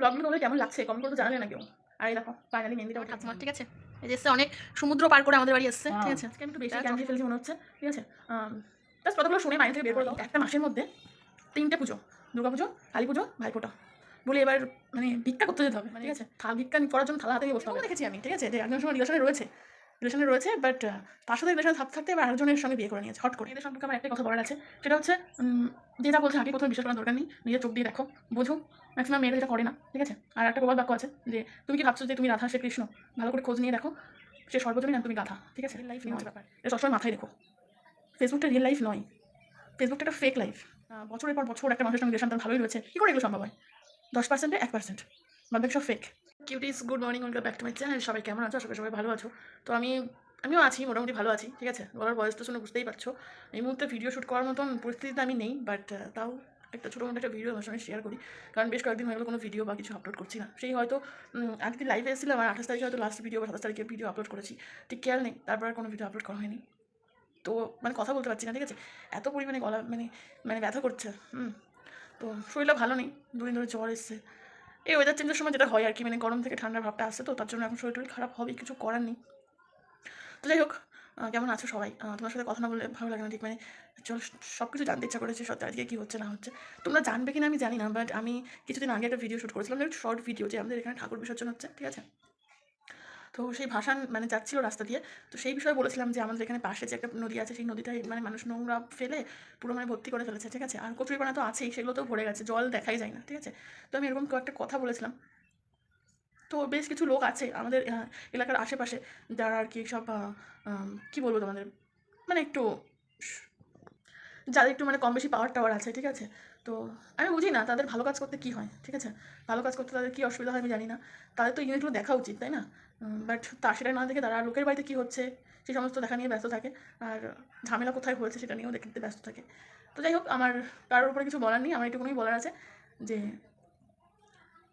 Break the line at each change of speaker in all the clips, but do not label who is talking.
ব্লগগুলো তোমাদের কেমন লাগছে? কমেন্ট করে তো জানালে না কেউ আর এই দেখো ফাইনালি মেহেন্দিটা ওঠা
ঠাকুমা ঠিক আছে? এই যে এসছে অনেক সমুদ্র পার করে আমাদের বাড়ি এসছে ঠিক আছে?
আজকে আমি একটু বেশি জ্ঞান দিয়ে ফেলছি মনে হচ্ছে ঠিক আছে? জাস্ট কথাগুলো শুনে থেকে বের করে দাও। একটা মাসের মধ্যে তিনটে পুজো দুর্গা পুজো কালী পুজো ভাইফোঁটা। বলে এবার মানে ভিক্ষা করতে যেতে হবে ঠিক আছে? ভিক্ষা করার জন্য থালা হাতে নিয়ে বসতে হবে। দেখেছি আমি ঠিক আছে? যে একজন সময় রিলেশনে রয়েছে রিলেশনে রয়েছে বাট তার সাথে রিলেশনে থাকতে থাকতে এবার আরেকজনের সঙ্গে বিয়ে করে নিয়েছে হট করে। এদের সম্পর্কে আমার একটা কথা বলার আছে সেটা হচ্ছে যেটা বলছে আগে প্রথমে বিশ্বাস করার দরকার নেই নিজের চোখ দিয়ে দেখো বোঝো। ম্যাক্সিমাম মেয়েরা যেটা করে না ঠিক আছে? আর একটা প্রবাদ বাক্য আছে যে তুমি কি ভাবছ যে তুমি রাধা সে কৃষ্ণ? ভালো করে খোঁজ নিয়ে দেখো। সে সর্বজনীন তুমি গাধা ঠিক আছে? লাইফ নিয়ে। ব্যাপার। এটা সবসময় মাথায় রেখো। ফেসবুকটা রিয়েল লাইফ নয়। ফেসবুকটা একটা ফেক লাইফ বছরের পর বছর একটা মানুষের সঙ্গে রিলেশন তার ভালোই রয়েছে। কী করে এগুলো সম্ভব হয়? দশ পার্সেন্টে এক পার্সেন্ট বাদ সব fake cuties good morning welcome back to my channel সবাই কেমন আছো? সবাই সবাই ভালো আছো। তো আমি আমিও আছি মোটামুটি ভালো আছি ঠিক আছে? বলার বয়সটা শুনে বুঝতেই পারছ। এই মুহূর্তে ভিডিও শ্যুট করার মতন পরিস্থিতিতে আমি নেই বাট তাও একটা ছোটো মোটো একটা ভিডিও আমার সঙ্গে শেয়ার করি। কারণ বেশ কয়েকদিন হয়ে গেলো কোনো ভিডিও বা কিছু আপলোড করছি না। সেই হয়তো আজকে লাইভে এসেছিলাম আর আঠাশ তারিখে হয়তো লাস্ট ভিডিও বা সাতাশ তারিখে ভিডিও আপলোড করেছি। ঠিক খেয়াল নেই, তারপর আর কোনো ভিডিও আপলোড করা হয়নি। তো মানে কথা বলতে পারছি না, ঠিক আছে? এত পরিমাণে গলা মানে মানে ব্যথা করছে, হুম। তো শরীরটা ভালো নেই, দুদিন ধরে জ্বর এসছে। এই ওয়েদার চেঞ্জের সময় যেটা হয় আর কি মানে গরম থেকে ঠান্ডার ভাবটা আসছে তো, তার জন্য এখন শরীর খারাপ হবে কিছু করার নেই। তো যাই হোক কেমন আছো সবাই? তোমার সাথে কথা না বললে ভালো লাগে না, ঠিক মানে চলো সব কিছু জানতে ইচ্ছা করেছে, সত্যি আজকে কী হচ্ছে, না হচ্ছে। তোমরা জানবে কিনা আমি জানি না বাট আমি কিছুদিন আগে একটা ভিডিও শ্যুট করেছিলাম শর্ট ভিডিও যে আমাদের এখানে ঠাকুর বিসর্জন হচ্ছে, ঠিক আছে? তো সেই ভাসান মানে যাচ্ছিল রাস্তা দিয়ে, তো সেই বিষয়ে বলেছিলাম যে আমাদের এখানে পাশে যে একটা নদী আছে, সেই নদীটায় মানে মানুষ নোংরা ফেলে পুরো মানে ভর্তি করে ফেলেছে, ঠিক আছে? আর কচুরিপানা তো আছেই, সেগুলো তো ভরে গেছে, জল দেখাই যায় না, ঠিক আছে? তো আমি এরকম কয়েকটা কথা বলেছিলাম তো বেশ কিছু লোক আছে আমাদের এলাকার আশেপাশে যারা আর কি সব কি বলব তোমাদের? মানে একটু যাদের একটু মানে কম বেশি পাওয়ার টাওয়ার আছে, ঠিক আছে? তো আমি বুঝি না তাদের ভালো কাজ করতে কি হয়, ঠিক আছে? ভালো কাজ করতে তাদের কী অসুবিধা হয় আমি জানি না। তাদের তো জিনিসগুলো দেখা উচিত, তাই না? বাট তা সেটা না দেখে তারা লোকের বাড়িতে কী হচ্ছে? সেই সমস্ত দেখা নিয়ে ব্যস্ত থাকে। আর ঝামেলা কোথায় হয়েছে সেটা নিয়েও দেখতে ব্যস্ত থাকে। তো যাই হোক, আমার কারোর উপরে কিছু বলার নেই, আমার এটুকুনি বলার আছে যে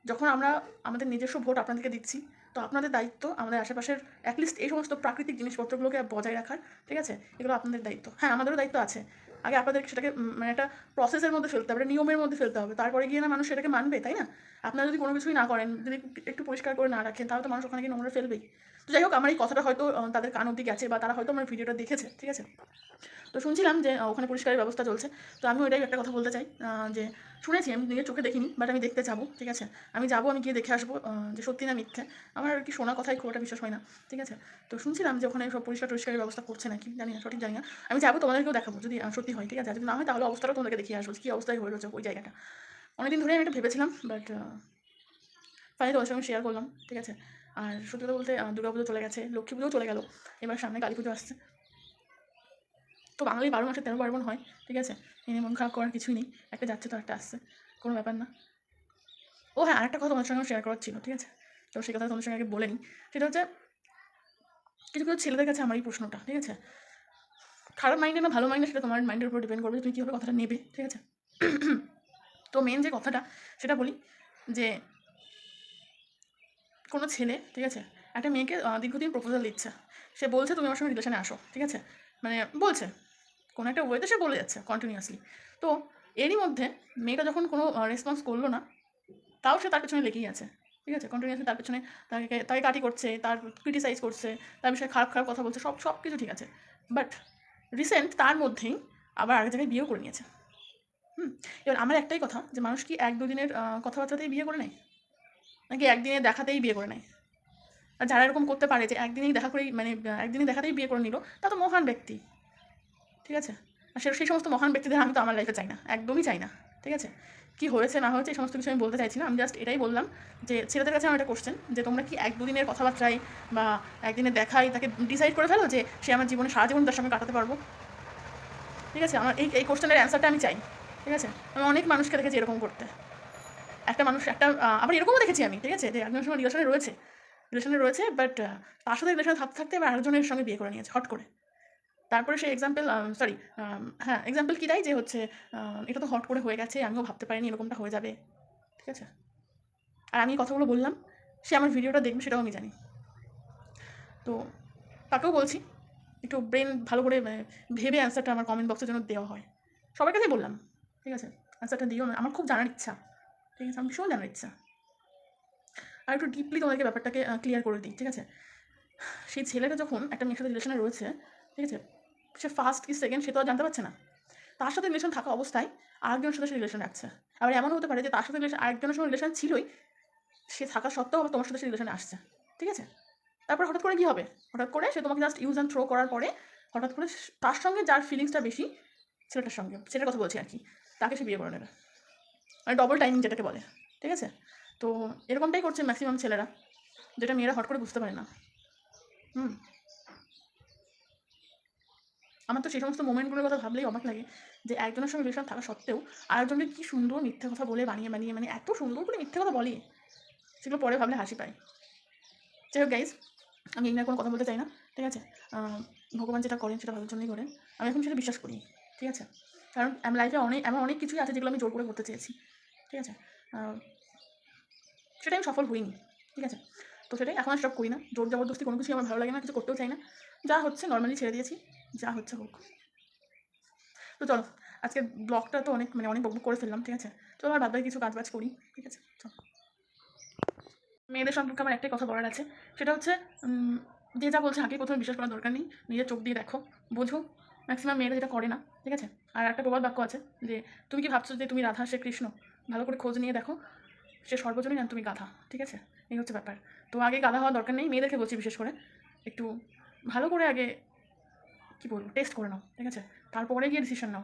যখন আমরা আমাদের নিজস্ব ভোট আপনাদেরকে দিচ্ছি, তো আপনাদের দায়িত্ব আমাদের আশেপাশের অ্যাটলিস্ট এই সমস্ত প্রাকৃতিক জিনিসপত্রগুলোকে বজায় রাখার, ঠিক আছে? এগুলো আপনাদের দায়িত্ব। হ্যাঁ আমাদেরও দায়িত্ব আছে। আগে আপনাদের সেটাকে মানে একটা প্রসেসের মধ্যে ফেলতে হবে নিয়মের মধ্যে ফেলতে হবে। তারপরে গিয়ে না মানুষ সেটাকে মানবে, তাই না? আপনারা যদি কোনো কিছুই না করেন, যদি একটু পরিষ্কার করে না রাখেন, তাহলে তো মানুষ ওখানে গিয়ে নোংরা ফেলবেই। তো যাই হোক, আমার এই কথাটা হয়তো তাদের কান অব্দি গেছে বা তারা হয়তো আমার ভিডিওটা দেখেছে, ঠিক আছে? তো শুনছিলাম যে ওখানে পরিষ্কারের ব্যবস্থা চলছে। তো আমি ওইটাই একটা কথা বলতে চাই যে শুনেছি, আমি নিজের চোখে দেখিনি বাট আমি দেখতে যাব, ঠিক আছে? আমি যাব, আমি গিয়ে দেখে আসব যে সত্যি না মিথ্যে। আমার আর কি শোনা কথাই খুব একটা বিশ্বাস হয় না, ঠিক আছে? তো শুনছিলাম যে ওখানে সব পরিষ্কার টরিষ্কারের ব্যবস্থা করছে নাকি, জানি না, সঠিক জানি না। আমি যাব, তোমাদেরকেও দেখাবো, যদি সত্যি হয়, ঠিক আছে? যদি না হয়, তাহলে অবস্থাটা তোমাদেরকে দেখিয়ে আসব কী অবস্থায় হয়ে রয়েছে ওই জায়গাটা। অনেকদিন ধরে আমি এটা ভেবেছিলাম বাট ফাইনালি তোমার সঙ্গে শেয়ার করলাম, ঠিক আছে? আর সত্যি কথা বলতে দুর্গা পুজো চলে গেছে লক্ষ্মী পুজোও চলে গেল। এবার সামনে কালী পুজো আসছে। তো বাঙালি বারো মাসে তেরো পার্বণ হয়, ঠিক আছে? এনে মন খারাপ করার কিছুই নেই, একটা যাচ্ছে তো একটা আসছে, কোনো ব্যাপার না। ও হ্যাঁ আরেকটা কথা তোমার সঙ্গে শেয়ার করার ছিল, ঠিক আছে? তো সেই কথা তোমার সঙ্গে আগে বলে নিই। সেটা হচ্ছে, কিছু কিছু ছেলেদের কাছে আমার এই প্রশ্নটা, ঠিক আছে? খারাপ মাইন্ডে না ভালো মাইন্ডে সেটা তোমার মাইন্ডের উপর ডিপেন্ড করবে তুমি কীভাবে কথাটা নেবে, ঠিক আছে? তো মেন যে কথাটা, সেটা বলি যে কোনো ছেলে, ঠিক আছে? একটা মেয়েকে দীর্ঘদিন প্রপোজাল দিচ্ছে। সে বলছে, তুমি আমার সঙ্গে রিলেশনে আসো। ঠিক আছে? মানে বলছে, কোনো একটা ওয়েতে সে বলে যাচ্ছে কন্টিনিউয়াসলি তো এরই মধ্যে মেয়েটা যখন কোনো রেসপন্স করল না, তাও সে তার পেছনে লেগেই আছে। ঠিক আছে? কন্টিনিউয়াসলি তার পেছনে তাকে তাকে কাটি করছে, তার ক্রিটিসাইজ করছে, তার বিষয়ে খারাপ খারাপ কথা বলছে, সব সব কিছু ঠিক আছে। বাট রিসেন্ট তার মধ্যেই আবার আরেক জায়গায় বিয়েও করে নিয়েছে। হুম? এবার আমার একটাই কথা, যে মানুষ কি এক দুদিনের কথাবার্তাতেই বিয়ে করে নেয়? নাকি একদিনে দেখাতেই বিয়ে করে নেয়। আর যারা এরকম করতে পারে যে একদিনেই দেখা করেই মানে একদিনে দেখাতেই বিয়ে করে নিল, তা তো মহান ব্যক্তি। ঠিক আছে? আর সে, সেই সমস্ত মহান ব্যক্তিদের আমি তো আমার লাইফে চাই না, একদমই চাই না। ঠিক আছে? কি হয়েছে, না হয়েছে, এই সমস্ত কিছু আমি বলতে চাইছি না আমি জাস্ট এটাই বললাম যে, ছেলেদের কাছে আমার একটা কোশ্চেন যে তোমরা কি এক দুদিনের কথাবার্তায় বা একদিনে দেখাই তাকে ডিসাইড করে ফেলো যে সে আমার জীবনে সারা জীবন তার সঙ্গে কাটাতে পারব? ঠিক আছে? আমার এই এই কোশ্চেনের অ্যান্সারটা আমি চাই। ঠিক আছে? আমি অনেক মানুষকে দেখেছি এরকম করতে। একটা মানুষ একটা আবার এরকমও দেখেছি আমি ঠিক আছে? যে একজন সময় রিলেশনে রয়েছে রিলেশনে রয়েছে বাট তার সাথে রিলেশনে থাকতে থাকতে এবার আরেকজনের সঙ্গে বিয়ে করে নিয়েছে হট করে। তারপরে সে এক্সাম্পল সরি হ্যাঁ এক্সাম্পল কী দেয় যে হচ্ছে এটা তো হট করে হয়ে গেছে আমিও ভাবতে পারিনি এরকমটা হয়ে যাবে ঠিক আছে? আর আমি কথাগুলো বললাম সে আমার ভিডিওটা দেখবে সেটাও আমি জানি। তো তাকেও বলছি একটু ব্রেন ভালো করে মানে, ভেবে অ্যান্সারটা আমার কমেন্ট বক্সের জন্য দেওয়া হয়। সবার কাছেই বললাম ঠিক আছে? অ্যান্সারটা দিও আমার খুব জানার ইচ্ছা। ঠিক আছে, আমি জানার ইচ্ছা। আর একটু ডিপলি তোমাদেরকে ব্যাপারটাকে ক্লিয়ার করে দিই, ঠিক আছে? সেই ছেলেটা যখন একটা মেয়ের সাথে রিলেশনে রয়েছে, ঠিক আছে? সে ফার্স্ট কি সেকেন্ড সে তো আর জানতে পারছে না। তার সাথে রিলেশন থাকা অবস্থায় আরেকজনের সাথে সে রিলেশন রাখছে। আবার এমন হতে পারে যে তার সাথে রিলেশন আরেকজনের সঙ্গে রিলেশন ছিলই, সে থাকা সত্ত্বেও আবার তোমার সাথে সে রিলেশনে আসছে, ঠিক আছে? তারপর হঠাৎ করে কী হবে? হঠাৎ করে সে তোমাকে জাস্ট ইউজ অ্যান্ড থ্রো করার পরে হঠাৎ করে তার সঙ্গে যার ফিলিংসটা বেশি ছেলেটার সঙ্গে, সেটার কথা বলছি আর কি, তাকে সে বিয়ে করে নেবে। মানে ডবল টাইমিং যেটাকে বলে, ঠিক আছে? তো এরকমটাই করছে ম্যাক্সিমাম ছেলেরা, যেটা মেয়েরা হট করে বুঝতে পারে না। হুম। আমার তো সেই সমস্ত মোমেন্টগুলোর কথা ভাবলেই অবাক লাগে যে একজনের সঙ্গে রিলেশন থাকা সত্ত্বেও আরেকজনকে কী সুন্দর মিথ্যে কথা বলে বানিয়ে বানিয়ে মানে এত সুন্দর করে মিথ্যে কথা বলে, সেগুলো পরে ভাবলে হাসি পায়। যাই হোক গাইজ আমি এই কোনো কথা বলতে চাই না, ঠিক আছে? ভগবান যেটা করেন সেটা ভালোর জন্যই করেন। আমি এখন সেটা বিশ্বাস করি, ঠিক আছে? কারণ, আমার লাইফে অনেক এমন অনেক কিছুই আছে যেগুলো আমি জোর করে করতে চেয়েছি। ঠিক আছে? সেটা আমি সফল হইনি, ঠিক আছে? তো সেটাই এখন আর করি না। জোর জবরদস্তি কোনো কিছুই আমার ভালো লাগে না, কিছু করতেও চাই না। যা হচ্ছে নর্মালি ছেড়ে দিয়েছি, যা হচ্ছে হোক। তো চলো আজকে ব্লগটা তো অনেক মানে অনেক বকবক করে ফেললাম, ঠিক আছে? চলো আর বাদ কিছু কাজ বাজ করি, ঠিক আছে? চলো। মেয়েদের সম্পর্কে আমার একটাই কথা বলার আছে, সেটা হচ্ছে যে যা বলছে আগে কোথাও বিশ্বাস করার দরকার নেই, নিজের চোখ দিয়ে দেখো, বোঝো। ম্যাক্সিমাম মেয়েরা যেটা করে না, ঠিক আছে? আর একটা প্রবাদ বাক্য আছে যে, তুমি কি ভাবছ যে তুমি রাধা, সে কৃষ্ণ? ভালো করে খোঁজ নিয়ে দেখো। সে সর্বজনীন আর তুমি গাধা, ঠিক আছে? এই হচ্ছে ব্যাপার। তো আগে গাধা হওয়ার দরকার নেই, মেয়েদেরকে বলছি বিশেষ করে। একটু ভালো করে আগে, কী বলব টেস্ট করে নাও, ঠিক আছে? তারপরে গিয়ে ডিসিশন নাও।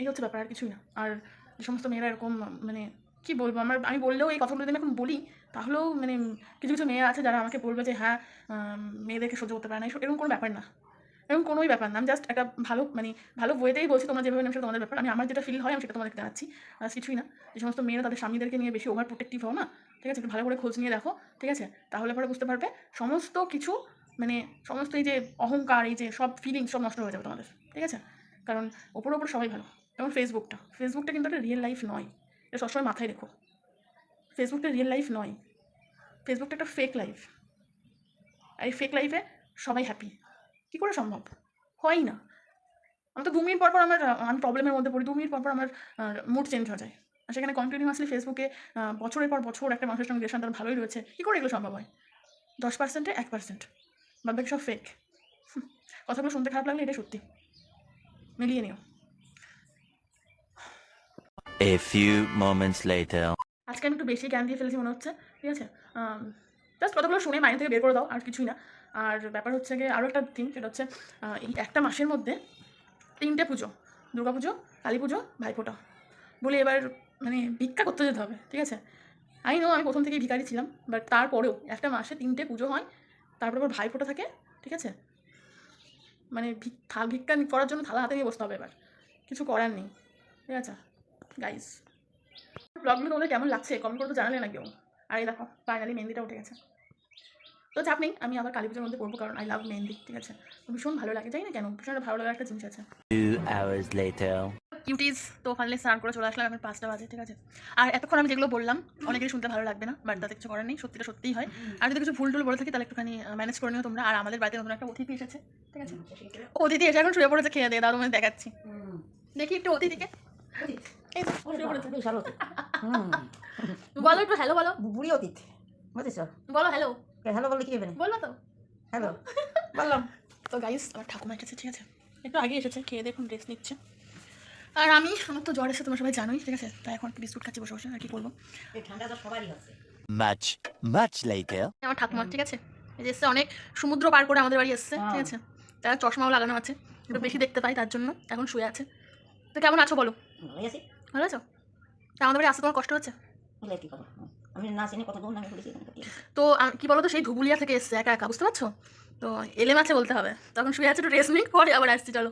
এই হচ্ছে ব্যাপার, আর কিছুই না। আর যে সমস্ত মেয়েরা এরকম মানে কি বলব, আমার, আমি বললেও এই কথাগুলো যদি আমি এখন বলি, তাহলেও মানে কিছু কিছু মেয়ে আছে যারা আমাকে বলবে যে হ্যাঁ মেয়েদেরকে সহ্য করতে পারে না। এরকম কোনো ব্যাপার না। এরকম কোনোই ব্যাপার না। আমি জাস্ট একটা ভালো মানে ভালো ওয়েতেই বলছি তোমরা যেভাবে সেটা তোমাদের ব্যাপার। আমি আমার যেটা ফিল হয় আমি সেটা তোমাদেরকে জানাচ্ছি আর কিছুই না। যে সমস্ত মেয়েরা তাদের স্বামীদেরকে নিয়ে বেশি ওভার প্রোটেক্টিভ হও না। ঠিক আছে? ভালো করে খোঁজ নিয়ে দেখো। ঠিক আছে? তাহলে পরে বুঝতে পারবে। সমস্ত কিছু মানে সমস্ত এই যে অহংকার, এই যে সব ফিলিংস সব নষ্ট হয়ে যাবে তোমাদের। ঠিক আছে? কারণ ওপর ওপর সবাই ভালো। যেমন ফেসবুকটা ফেসবুকটা কিন্তু একটা রিয়েল লাইফ নয়। এটা সবসময় মাথায় রেখো। ফেসবুকটা রিয়েল লাইফ নয়। ফেসবুকটা একটা ফেক লাইফ আর এই ফেক লাইফে সবাই হ্যাপি কী করে সম্ভব? হয়ই না। আমি তো দু মিনিট পর পর আমার আমি প্রবলেমের মধ্যে পড়ি দু মিনিট পর পর আমার মুড চেঞ্জ হয়ে যায়। আর সেখানে কন্টিনিউয়াসলি ফেসবুকে বছরের পর বছর একটা মানুষের সঙ্গে রিলেশন তার ভালোই রয়েছে। কী করে এগুলো সম্ভব হয়? দশ পার্সেন্টে এক পার্সেন্ট বাদ বাকি সব ফেক কথাগুলো শুনতে খারাপ লাগলে এটা সত্যি। মিলিয়ে নিও।
A few moments later.
আজকে আমি একটু বেশি জ্ঞান দিয়ে ফেলেছি মনে হচ্ছে ঠিক আছে? জাস্ট কথাগুলো শুনে মাইন্ড থেকে বের করে দাও, আর কিছুই না। আর ব্যাপার হচ্ছে গিয়ে আরও একটা থিম সেটা হচ্ছে এই একটা মাসের মধ্যে তিনটে পুজো, দুর্গা পুজো, কালী পুজো, ভাইফোঁটা। বলে এবার মানে ভিক্ষা করতে যেতে হবে, ঠিক আছে? আমি নো আমি প্রথম থেকেই ভিখারি ছিলাম বাট তারপরেও একটা মাসে তিনটে পুজো হয়, তারপর আবার ভাইফোঁটা থাকে, ঠিক আছে? মানে ভিক্ষা করার জন্য থালা হাতে নিয়ে বসতে হবে এবার। কিছু করার নেই, ঠিক আছে? গাইস ব্লগগুলো তোমাদের কেমন লাগছে? কমেন্ট করে তো জানালে না কেউ আর এই দেখো ফাইনালি মেহেন্দিটা উঠে গেছে। তো চাপ নেই আমি আবার কালী পুজোর মধ্যে করব কারণ আই লাভ মেহেন্দি ঠিক আছে? তো ভীষণ ভালো লাগে জানি না কেন ভীষণ ভালো লাগার একটা জিনিস আছে.
কিউটিজ তো ফাইনালি স্নান করে চলে আসলাম এখন পাঁচটা বাজে ঠিক আছে? আর এতক্ষণ আমি যেগুলো বললাম অনেকেরই শুনতে ভালো লাগবে না বাট তাতে কিছু করার নেই সত্যিটা সত্যিই হয়। আর যদি কিছু ভুল টুল বলে থাকি তাহলে একটুখানি ম্যানেজ করে নিও তোমরা। আর আমাদের বাড়িতে নতুন একটা অতিথি এসেছে ঠিক আছে? ও অতিথি এসে এখন শুয়ে পড়েছে খেয়ে দিয়ে দাদু মানে দেখাচ্ছি। দেখি একটু অতিথিকে। এই শুয়ে পড়েছে। বলো একটু হ্যালো বলো।
বুড়ি অতীত বুঝেছ?
বলো হ্যালো
হ্যালো বলে কি হবে না
বলল তো।
হ্যালো বললাম।
তো গাইস আমার ঠাকুমা এসেছে ঠিক আছে? একটু আগে এসেছে খেয়ে দেখুন ড্রেস নিচ্ছে। আর আমি আমার তো জ্বর এসে তোমরা সবাই জানোই ঠিক আছে? তাই এখন বিস্কুট খাচ্ছি বসে বসে আর কি করব
ঠান্ডা তো সবারই হচ্ছে.
আমার ঠাকুমা ঠিক আছে? এই এসছে অনেক সমুদ্র পার করে আমাদের বাড়ি এসছে ঠিক আছে? তার চশমাও লাগানো আছে একটু বেশি দেখতে পাই তার জন্য এখন শুয়ে আছে। তো কেমন আছো বলো? ভালো আছো? তা আমাদের বাড়ি আসতে তোমার কষ্ট হচ্ছে? তো কি বলো তো সেই ধুবুলিয়া থেকে এসছে একা একা, বুঝতে পারছ? তো এলে মাছে বলতে হবে। তখন শুয়ে আছে একটু রেস্ট নিক, পরে আবার আসছি, চলো।